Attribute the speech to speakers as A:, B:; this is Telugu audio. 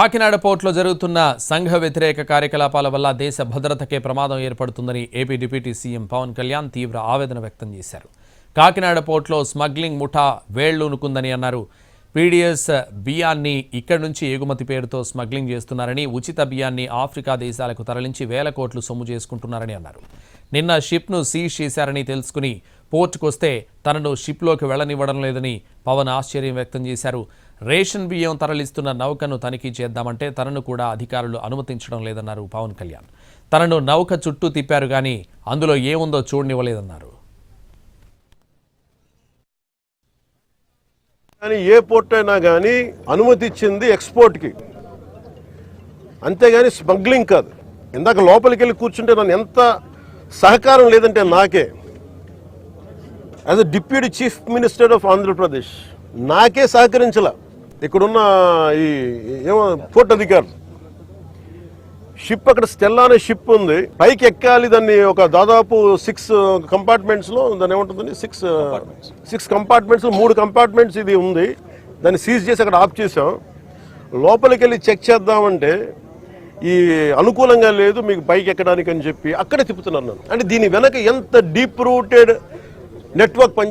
A: కాకినాడ పోర్టులో జరుగుతున్న సంఘ వ్యతిరేక కార్యకలాపాల వల్ల దేశ భద్రతకే ప్రమాదం ఏర్పడుతుందని AP deputy CM Pavan Kalyan తీవ్ర ఆవేదన వ్యక్తం చేశారు. కాకినాడ పోర్టులో స్మగ్లింగ్ ముఠా వేళ్ళూనుకుందని అన్నారు. పీడీఎస్ బియ్యాన్ని ఇక్కడి నుంచి ఎగుమతి పేరుతో స్మగ్లింగ్ చేస్తున్నారని ఉచిత బియ్యాన్ని ఆఫ్రికా దేశాలకు తరలించి వేల కోట్లు సొమ్ము చేసుకుంటున్నారని అన్నారు. నిన్న షిప్ను సీజ్ చేశారని తెలుసుకుని పోర్టుకొస్తే తనను షిప్లోకి వెళ్ళనివ్వడం లేదని పవన్ ఆశ్చర్యం వ్యక్తం చేశారు. రేషన్ బియ్యం తరలిస్తున్న నౌకను తనిఖీ చేద్దామంటే తనను కూడా అధికారులు అనుమతించడం లేదన్నారు పవన్ కళ్యాణ్. తనను నౌక చుట్టూ తిప్పారు కానీ అందులో ఏముందో చూడనివ్వలేదన్నారు.
B: కానీ ఏ పోర్ట్ అయినా కానీ అనుమతి ఇచ్చింది ఎక్స్పోర్ట్కి. అంతేగాని స్మగ్లింగ్ కాదు. ఇందాక లోపలికి వెళ్ళి కూర్చుంటే నన్ను ఎంత సహకారం లేదంటే నాకే. As a deputy chief minister of Andhra Pradesh నాకే సహకరించలా. ఇక్కడున్న ఈ ఏమో పోర్ట్ అధికారులు. షిప్ అక్కడ స్టెల్లా అనే షిప్ ఉంది. పైకి ఎక్కాలి దాన్ని ఒక దాదాపు సిక్స్ కంపార్ట్మెంట్స్లో దాన్ని ఏముంటుంది సిక్స్ సిక్స్ కంపార్ట్మెంట్స్ మూడు కంపార్ట్మెంట్స్ ఇది ఉంది. దాన్ని సీజ్ చేసి అక్కడ ఆఫ్ చేసాం లోపలికి వెళ్ళి చెక్ చేద్దామంటే ఈ అనుకూలంగా లేదు మీకు పైకి ఎక్కడానికి అని చెప్పి అక్కడే తిప్పుతున్నాను నన్ను. అంటే దీని వెనక ఎంత డీప్ రూటెడ్ నెట్వర్క్ పని